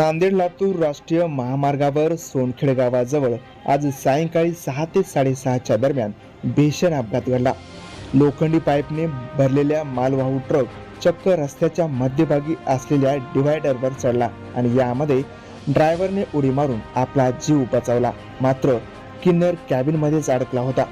नांदेड लातूर राष्ट्रीय महामार्गावर सोनखेड गावाजवळ आज सायंकाळी सहा ते साडेसहाच्या दरम्यान भीषण अपघात घडला. लोखंडी पाईपने भरलेल्या मालवाहू ट्रक चक्क रस्त्याच्या मध्यभागी असलेल्या डिव्हायडरवर चढला आणि यामध्ये ड्रायव्हरने उडी मारून आपला जीव बचावला. मात्र किन्नर कॅबिनमध्येच अडकला होता.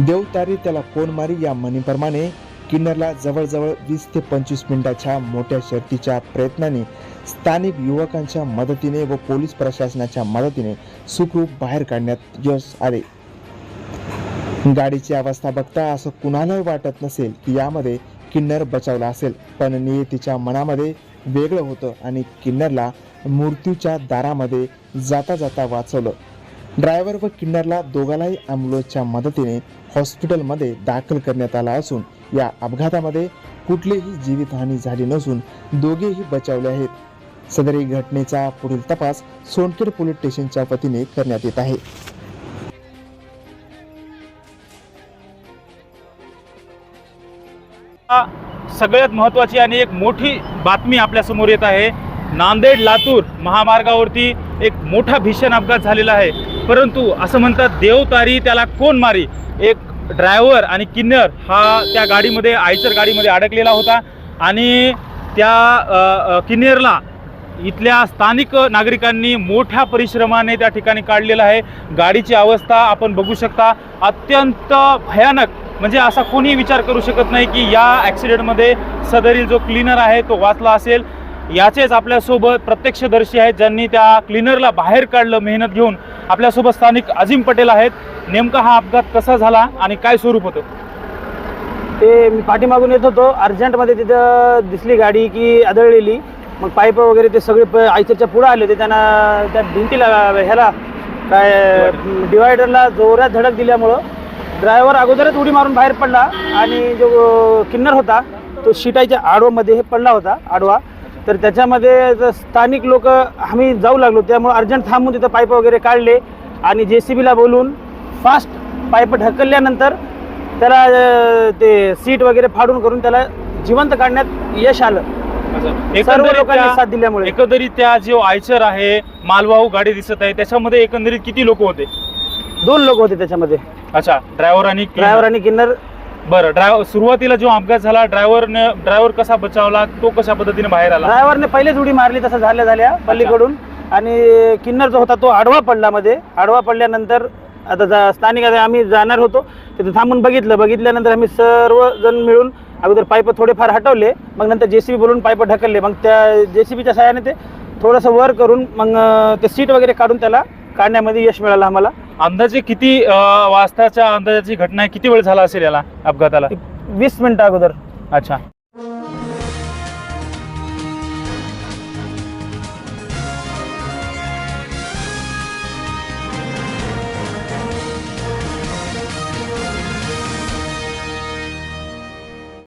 देवतारी त्याला कोण मारी या म्हणीप्रमाणे किन्नरला जवळजवळ वीस ते पंचवीस मिनिटाच्या मोठ्या शर्तीच्या प्रयत्नाने स्थानिक युवकांच्या मदतीने व पोलीस प्रशासनाच्या मदतीने सुखरूप बाहेर काढण्यात यश आले. गाडीची अवस्था बघता असं कुणालाही वाटत नसेल की यामध्ये किन्नर बचावला असेल पण नियतीच्या मनामध्ये वेगळं होतं आणि किन्नरला मृत्यूच्या दारामध्ये जाता जाता वाचवलं. ड्रायव्हर व किन्नरला दोघांनाही ॲम्ब्युलन्सच्या मदतीने हॉस्पिटलमध्ये दाखल करण्यात आला असून या अपघातामध्ये कुठलीही जीवितहानी झाली नसून दोघेही बचावले आहेत. सदरी घटनेचा पुढील तपास सोनखेड पोलीस स्टेशनच्या वतीने करण्यात येत आहे. सगळ्यात महत्त्वाची आणि एक मोठी बातमी आपल्यासमोर येत आहे. नांदेड लातूर महामार्गावरती एक मोठा भीषण अपघात झालेला आहे. परंतु असं म्हणतात देव तारी त्याला कोण मारी? एक ड्रायव्हर आणि किन्नर हा त्या गाडीमध्ये आयचर गाडीमध्ये अडकलेला होता आणि त्या किन्नरला इथल्या स्थानिक नागरिकांनी मोठ्या परिश्रमाने त्या ठिकाणी काढलेलं आहे. गाडीची अवस्था आपण बघू शकता अत्यंत भयानक. म्हणजे असा कोणी विचार करू शकत नाही की या ॲक्सिडेंटमध्ये सदरील जो क्लीनर आहे तो वाचला असेल. याचेच आपल्यासोबत प्रत्यक्षदर्शी आहेत ज्यांनी त्या क्लीनरला बाहेर काढलं मेहनत घेऊन. आपल्यासोबत स्थानिक अजिम पटेल आहेत. नेमका हा अपघात कसा झाला आणि काय स्वरूप होतं? ते मी पाठीमागून येत होतो. अर्जंटमध्ये तिथं दिसली गाडी की आदळलेली. मग पाईप वगैरे ते सगळे प आयसरच्या पुढं आले होते. त्यांना त्या भिंतीला ह्याला काय डिवायडरला जोरात धडक दिल्यामुळं ड्रायव्हर अगोदरच उडी मारून बाहेर पडला. आणि जो किन्नर होता तो शिटाईच्या आडवामध्ये हे पडला होता आडवा. तर त्याच्यामध्ये स्थानिक लोक आम्ही जाऊ लागलो त्यामुळे अर्जंट थांबून तिथं पाईप वगैरे काढले आणि जे सी बीला बोलून फास्ट पाईप ढकलल्यानंतर त्याला ते सीट वगैरे फाडून करून त्याला जिवंत काढण्यात यश आलं. सर्व लोकांनी साथ दिल्यामुळे. एकंदरीत त्या जो आयचर आहे मालवाहू गाडी दिसत आहे त्याच्यामध्ये एकंदरीत किती लोक होते? दोन लोक होते त्याच्यामध्ये. अच्छा ड्रायव्हर आणि ड्रायव्हर आणि किन्नर बरं ड्रायव्हर सुरुवातीला जो अपघात झाला ड्रायव्हरने ड्रायव्हर कसा बचावला तो कशा पद्धतीने बाहेर आला? ड्रायव्हरने पहिलेच उडी मारली तसं झाल्या झाल्या पल्लीकडून आणि किन्नर जो होता तो आडवा पडला मध्ये. आडवा पडल्यानंतर आता जा- स्थानिक आता आम्ही जाणार होतो. तिथे थांबून बघितलं. बघितल्यानंतर आम्ही सर्वजण मिळून अगोदर पाईप थोडेफार हटवले. मग नंतर जेसीबी बोलून पाईप ढकलले. मग त्या जेसीबीच्या सहाय्याने ते थोडंसं वर करून मग ते सीट वगैरे काढून त्याला काढण्यामध्ये यश मिळालं आम्हाला. अंदाजे किती वाजताच्या अंदाजाची घटना आहे? किती वेळ झाला असेल याला अपघाताला? वीस मिनिटं अगोदर. अच्छा.